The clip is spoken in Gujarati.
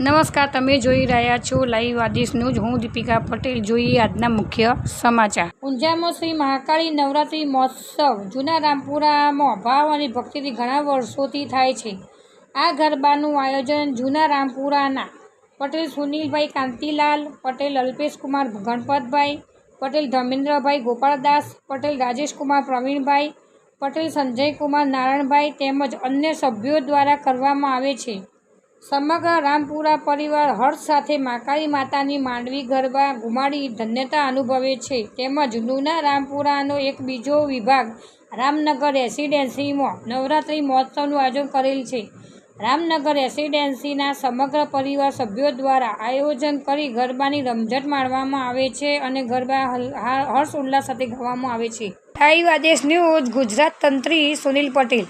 નમસ્કાર, તમે જોઈ રહ્યા છો લાઈવ આદેશ ન્યૂઝ હું દીપિકા પટેલ જોઈએ આજના મુખ્ય સમાચાર. ઊંઝામાં શ્રી મહાકાળી નવરાત્રિ મહોત્સવ જૂના રામપુરામાં ભાવ અને ભક્તિથી ઘણા વર્ષોથી થાય છે. આ ગરબાનું આયોજન જૂના રામપુરાના પટેલ સુનિલભાઈ કાંતિલાલ, પટેલ અલ્પેશકુમાર ગણપતભાઈ, પટેલ ધર્મેન્દ્રભાઈ ગોપાળદાસ, પટેલ રાજેશકુમાર પ્રવીણભાઈ, પટેલ સંજયકુમાર નારાયણભાઈ તેમજ અન્ય સભ્યો દ્વારા કરવામાં આવે છે. સમગ્ર રામપુરા પરિવાર હર્ષ સાથે માકાળી માતાની માંડવી ગરબા ઘુમાડી ધન્યતા અનુભવે છે. તેમજ જૂના રામપુરાનો એક બીજો વિભાગ રામનગર રેસિડેન્સીમાં નવરાત્રિ મહોત્સવનું આયોજન કરેલ છે. રામનગર રેસિડેન્સીના સમગ્ર પરિવાર સભ્યો દ્વારા આયોજન કરી ગરબાની રમઝટ માણવામાં આવે છે અને ગરબા હર્ષ ઉલ્લાસ સાથે ગાવામાં આવે છે. લાઈવ આદેશ ન્યૂઝ, ગુજરાત તંત્રી સુનિલ પટેલ.